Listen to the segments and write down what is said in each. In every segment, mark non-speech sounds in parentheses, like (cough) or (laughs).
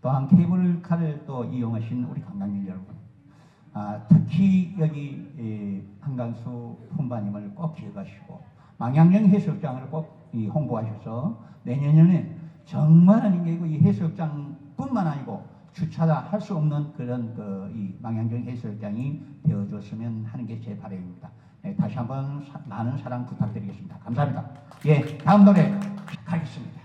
또한 케이블카를 또 이용하신 우리 관광객 여러분, 아, 특히 여기 에, 한강수 품바님을 꼭 기억하시고 망향령 해수욕장을 꼭 이, 홍보하셔서 내년에는 정말 아닌 게이 해수욕장뿐만 아니고 주차다 할 수 없는 그런 그 이 망향경 해수욕장이 되어줬으면 하는 게 제 바람입니다. 네, 다시 한번 사- 많은 사랑 부탁드리겠습니다. 감사합니다. 예, 다음 노래 가겠습니다.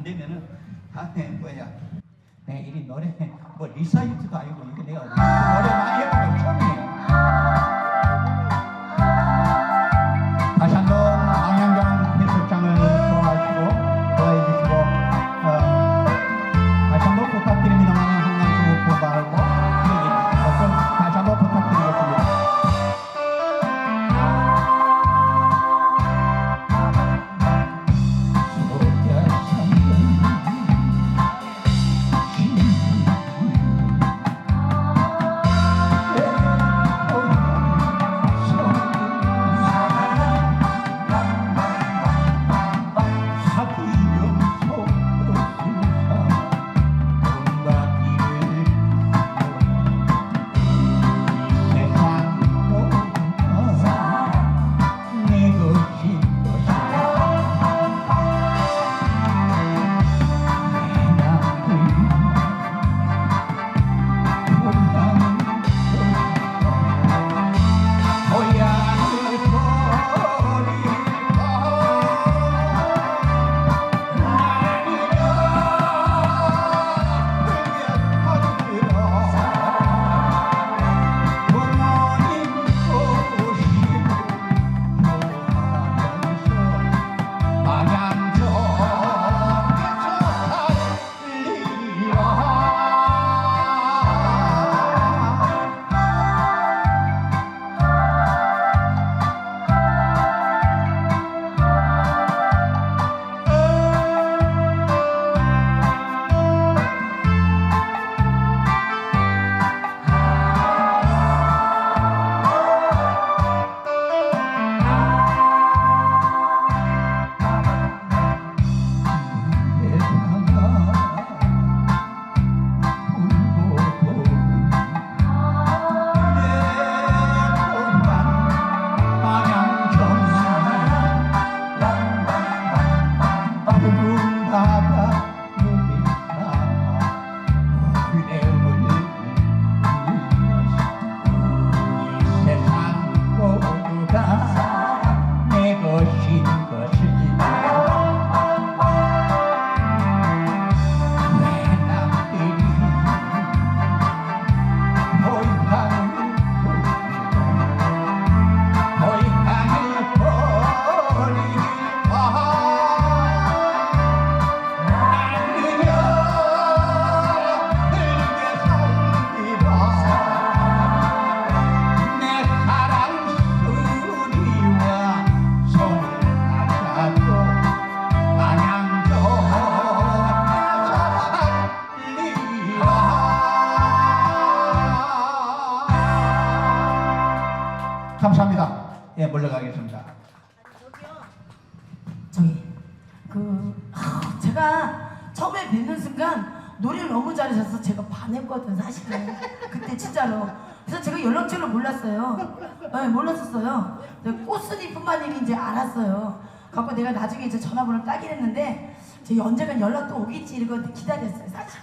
안 되면은 다음에 뭐야? 내 이리 노래 뭐 리사이트도 아니고 이거 내가 노래 몰랐어요. 네, 몰랐었어요. 근데 꽃순이 품바님이 이제 알았어요. 갖고 내가 나중에 이제 전화번호를 따긴 했는데 제 언젠간 연락도 오겠지 이러고 기다렸어요. 사실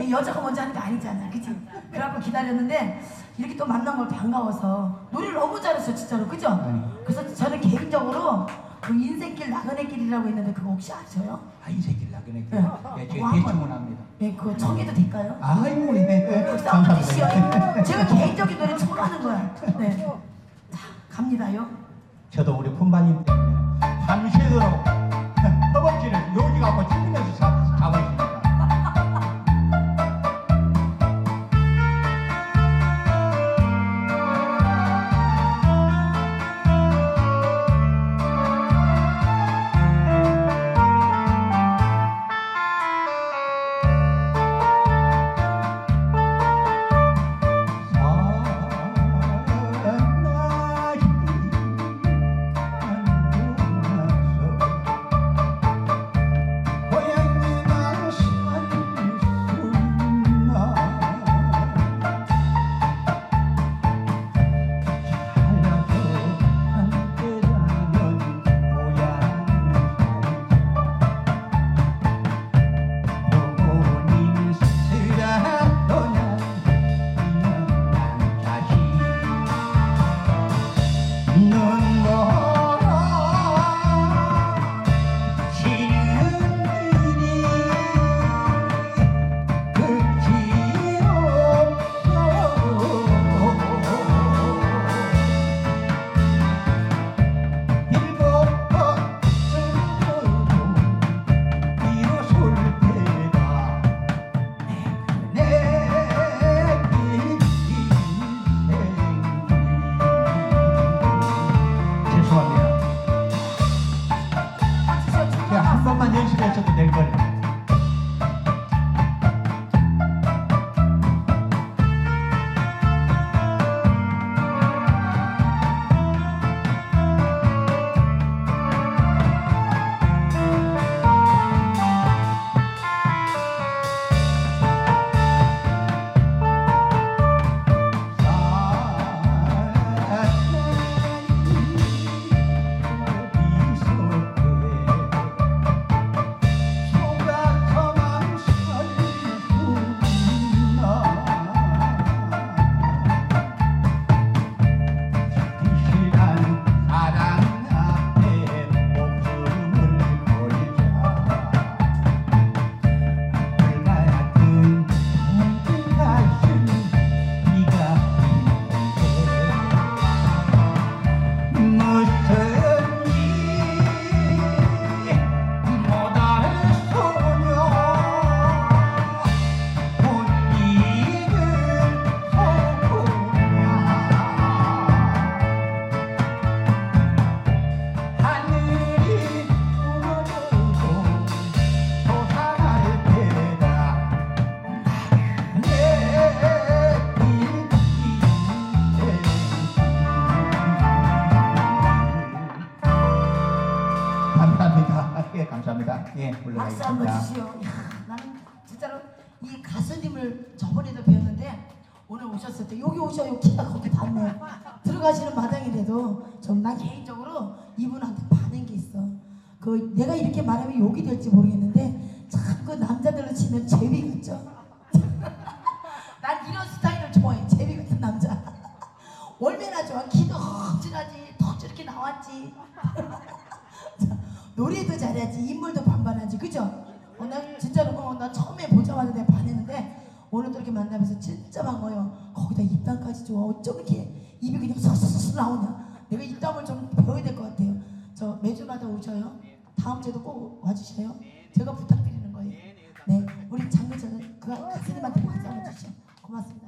이 여자가 먼저 하는 게 아니잖아 그치 그래갖고 기다렸는데 이렇게 또 만난 걸 반가워서 노래를 너무 잘했어요 진짜로 그죠 네. 그래서 저는 개인적으로 그 인생길 나그네 길이라고 있는데 그거 혹시 아세요? 아, 이 새끼 나그네. 네. 예, 제가 한번- 대충은 합니다. 네, 그거 청해도 될까요? 아이고, 네, 네. 박수 한번 주시오. 감사합니다. (laughs) 제가 개인적인 노래 처음 하는 거야. 네. 자, 갑니다요. 저도 우리 품바님 때문에 예, 박수 한번 물러가겠습니다. 주시오. 야, 나는 진짜로 이 가수님을 저번에도 배웠는데 오늘 오셨을 때 여기 오셔요 키가 거기 닿네. 들어가시는 마당이라도 좀 난 개인적으로 이분한테 반한 게 있어. 그 내가 이렇게 말하면 욕이 될지 모르겠는데 참그 남자들로 치면 제비 같죠. (laughs) 난 이런 스타일을 좋아해. 제비 같은 남자. (laughs) 얼마나 좋아. 키도 헉진하지. 턱 저렇게 나왔지. (laughs) 자, 노래도 잘하지. 인물도 반반하지. 그죠? 어, 난 진짜로 어, 나 처음에 보자마자 내가 반했는데 오늘 또 이렇게 만나면서 진짜 반가워요. 거기다 입담까지 좋아. 어쩜 이렇게 입이 그냥 쏙쏙쏙 나오냐. 내가 입담을 좀 배워야 될 것 같아요. 저 매주마다 오셔요. 다음 주에도 꼭 와주세요. 제가 부탁드리는 거예요. 네, 우리 저는 그 가수님한테 박수 한번 주시죠. 고맙습니다.